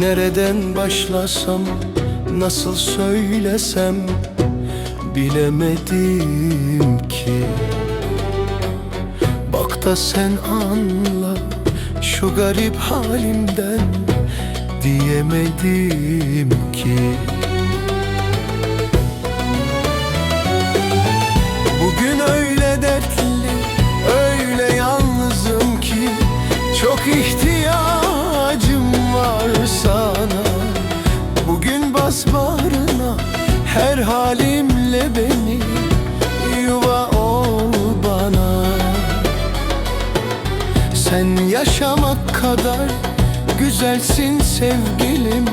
Nereden başlasam Nasıl söylesem Bilemedim ki. Bak da sen anla Şu garip halimden Diyemedim ki Bas bağrına, her halimle beni Yuva ol bana. Sen yaşamak kadar güzelsin sevgilim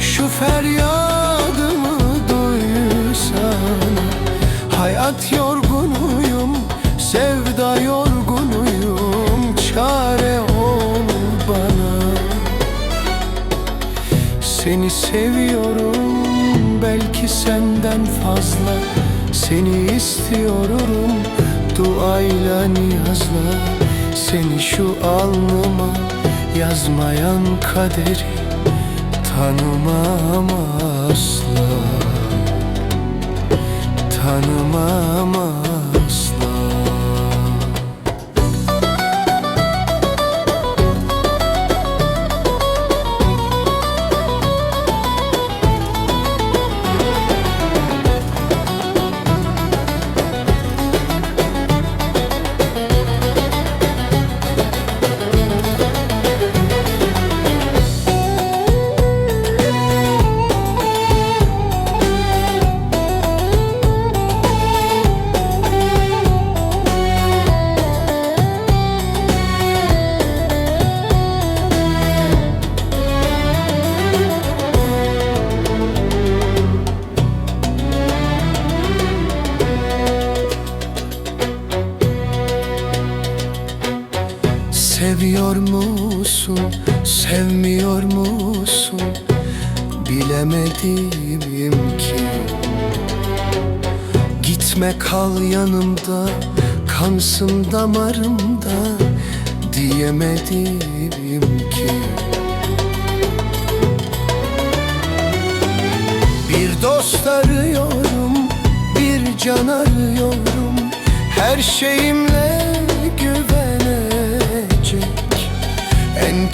Şu feryadımı duysana. Hayat yorgunuyum, Seni seviyorum belki senden fazla. Seni istiyorum duayla niyazla. Seni şu alnıma yazmayan kaderi Tanımam asla. Tanımam asla Seviyor musun, sevmiyor musun? Bilemedim ki. Gitme kal yanımda, kansın damarımda. Diyemedim ki. Bir dost arıyorum, bir can arıyorum. Her şeyimle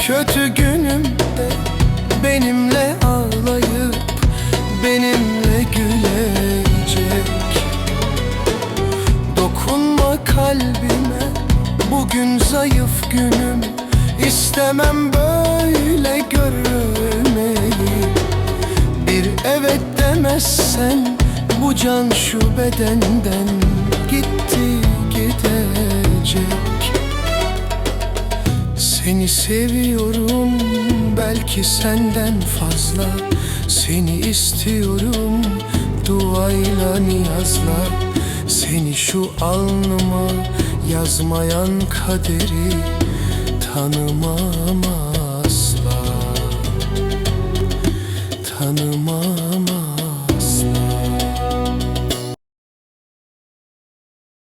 kötü günümde benimle ağlayıp Benimle gülecek. Dokunma kalbime bugün zayıf günüm. İstemem böyle görülmeyi bir evet demezsen Bu can şu bedenden Gitti gidecek Seni seviyorum Belki senden fazla. Seni istiyorum Duayla niyazla. Seni şu alnıma Yazmayan kaderi Tanımam asla. Tanımam